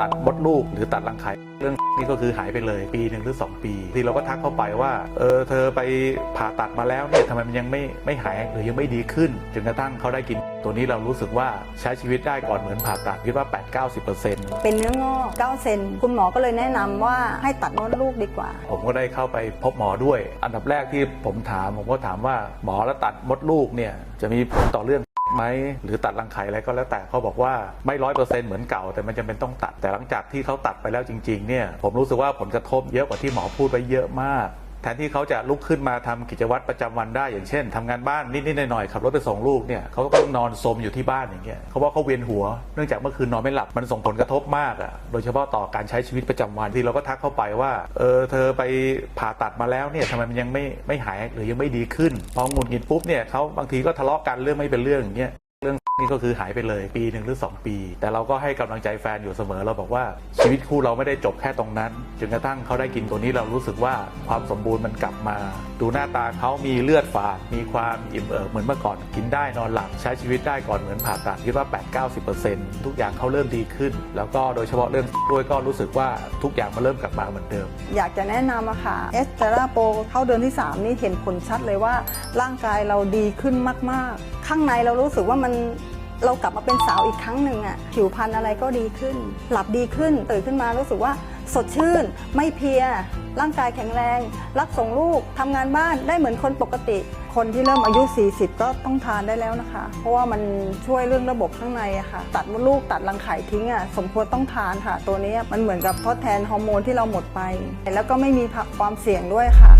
ตัดมดลูกหรือตัดรังไข่เรื่องนี้ก็คือหายไปเลยปีหนึ่งหรือ 2 ปี ที่เราก็ทักเข้าไปว่าเออเธอไปผ่าตัดมาแล้วเนี่ยทำไมมันยังไม่ไม่หายหรือยังไม่ดีขึ้นจนกระทั่งเขาได้กิน ตัวนี้เรารู้สึกว่าใช้ชีวิตได้ก่อนเหมือนผ่าตัดคิดว่า 8-90%เป็นเนื้องอก9เซนคุณหมอก็เลยแนะนำว่าให้ตัดมดลูกดีกว่า ผมก็ได้เข้าไปพบหมอด้วย อันดับแรกที่ผมถามผมก็ถามว่าหมอแล้วตัดมดลูกเนี่ยจะมีผลต่อเรื่อง ไหมหรือตัดรังไข่อะไรก็แล้วแต่เขาบอกว่าไม่ร้อยเปอร์เซ็นต์เหมือนเก่า แต่มันจะเป็นต้องตัดแต่หลังจากที่เขาตัดไปแล้วจริงๆเนี่ยผมรู้สึกว่าผลกระทบเยอะกว่าที่หมอพูดไปเยอะมาก ทนที่เขาจะลุกขึ้นมาทำกิจวัตรประจำวันได้ อย่างเช่นทำงานบ้านนิดๆหน่อยๆขับรถไปส่งลูกเนี่ยเขาก็ต้องนอนสมอยู่ที่บ้านอย่างเงี้ยเขาว่าเขาเวียนหัวเนื่องจากเมื่อคืนนอนไม่หลับมันส่งผลกระทบมากอะ่ะโดยเฉพาะต่อการใช้ชีวิตประจำวันที่เราก็ทักเข้าไปว่าเออเธอไปผ่าตัดมาแล้วเนี่ยทำไมมันยังไม่ไม่หายหรือยังไม่ดีขึ้นพอหงุดหงิดปุ๊บเนี่ยเขาบางทีก็ทะเลาะกันเรื่องไม่เป็นเรื่องอย่างเงี้ย เรื่องนี้ก็คือหายไปเลยปีหนึ่งหรือ 2 ปี แต่เราก็ให้กำลังใจแฟนอยู่เสมอเราบอกว่าชีวิตคู่เราไม่ได้จบแค่ตรงนั้นจนกระทั่งเขาได้กินตัวนี้เรารู้สึกว่าความสมบูรณ์มันกลับมา ดูหน้าตาเขามีเลือดฝาด มีความอิ่มเอิบเหมือนเมื่อก่อนกินได้นอนหลับใช้ชีวิตได้ก่อนเหมือนผ่าตัดคิดว่า 8-90%ทุกอย่างเขาเริ่มดีขึ้น แล้วก็โดยเฉพาะเรื่องด้วยก็รู้สึกว่าทุกอย่างมันเริ่มกลับมาเหมือนเดิม อยากจะแนะนำอะค่ะเอสเตราโปเข้าเดือนที่ 3 นี่เห็นผลชัดเลยว่า ร่างกายเราดีขึ้นมาก ๆ ข้างในเรารู้สึกว่ามันเรากลับมาเป็นสาวอีกครั้งหนึ่งอะผิวพรรณอะไรก็ดีขึ้น หลับดีขึ้น ตื่นขึ้นมารู้สึกว่าสดชื่น ไม่เพลีย ร่างกายแข็งแรง รับส่งลูกทำงานบ้านได้เหมือนคนปกติ คนที่เริ่มอายุ 40 ก็ต้องทานได้แล้วนะคะ เพราะว่ามันช่วยเรื่องระบบข้างในอะค่ะ ตัดมดลูกตัดรังไข่ทิ้งอะสมควรต้องทานค่ะ ตัวนี้มันเหมือนกับทดแทนฮอร์โมนที่เราหมดไป แล้วก็ไม่มีความเสี่ยงด้วยค่ะ